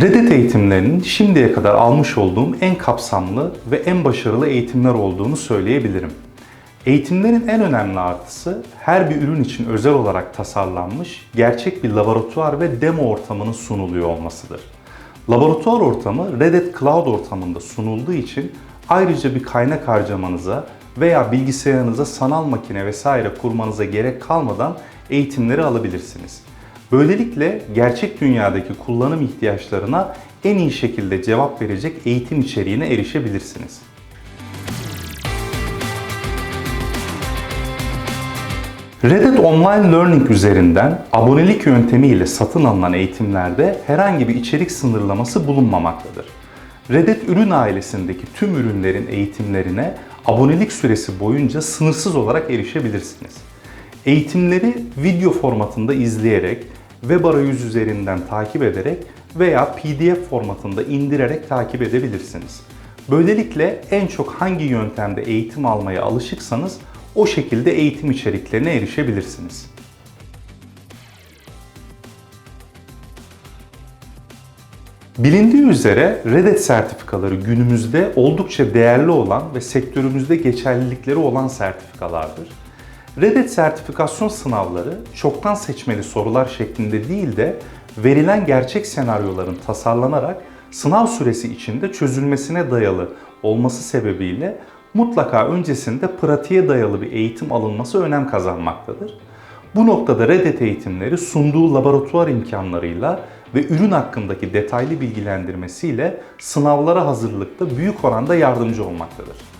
Reddit eğitimlerinin şimdiye kadar almış olduğum en kapsamlı ve en başarılı eğitimler olduğunu söyleyebilirim. Eğitimlerin en önemli artısı her bir ürün için özel olarak tasarlanmış gerçek bir laboratuvar ve demo ortamının sunuluyor olmasıdır. Laboratuvar ortamı Reddit Cloud ortamında sunulduğu için ayrıca bir kaynak harcamanıza veya bilgisayarınıza sanal makine vesaire kurmanıza gerek kalmadan eğitimleri alabilirsiniz. Böylelikle gerçek dünyadaki kullanım ihtiyaçlarına en iyi şekilde cevap verecek eğitim içeriğine erişebilirsiniz. Reddit Online Learning üzerinden abonelik yöntemiyle satın alınan eğitimlerde herhangi bir içerik sınırlaması bulunmamaktadır. Reddit ürün ailesindeki tüm ürünlerin eğitimlerine abonelik süresi boyunca sınırsız olarak erişebilirsiniz. Eğitimleri video formatında izleyerek, web arayüzü üzerinden takip ederek veya PDF formatında indirerek takip edebilirsiniz. Böylelikle en çok hangi yöntemde eğitim almaya alışıksanız o şekilde eğitim içeriklerine erişebilirsiniz. Bilindiği üzere Reddit sertifikaları günümüzde oldukça değerli olan ve sektörümüzde geçerlilikleri olan sertifikalardır. Reddit sertifikasyon sınavları çoktan seçmeli sorular şeklinde değil de verilen gerçek senaryoların tasarlanarak sınav süresi içinde çözülmesine dayalı olması sebebiyle mutlaka öncesinde pratiğe dayalı bir eğitim alınması önem kazanmaktadır. Bu noktada Reddit eğitimleri sunduğu laboratuvar imkanlarıyla ve ürün hakkındaki detaylı bilgilendirmesiyle sınavlara hazırlıkta büyük oranda yardımcı olmaktadır.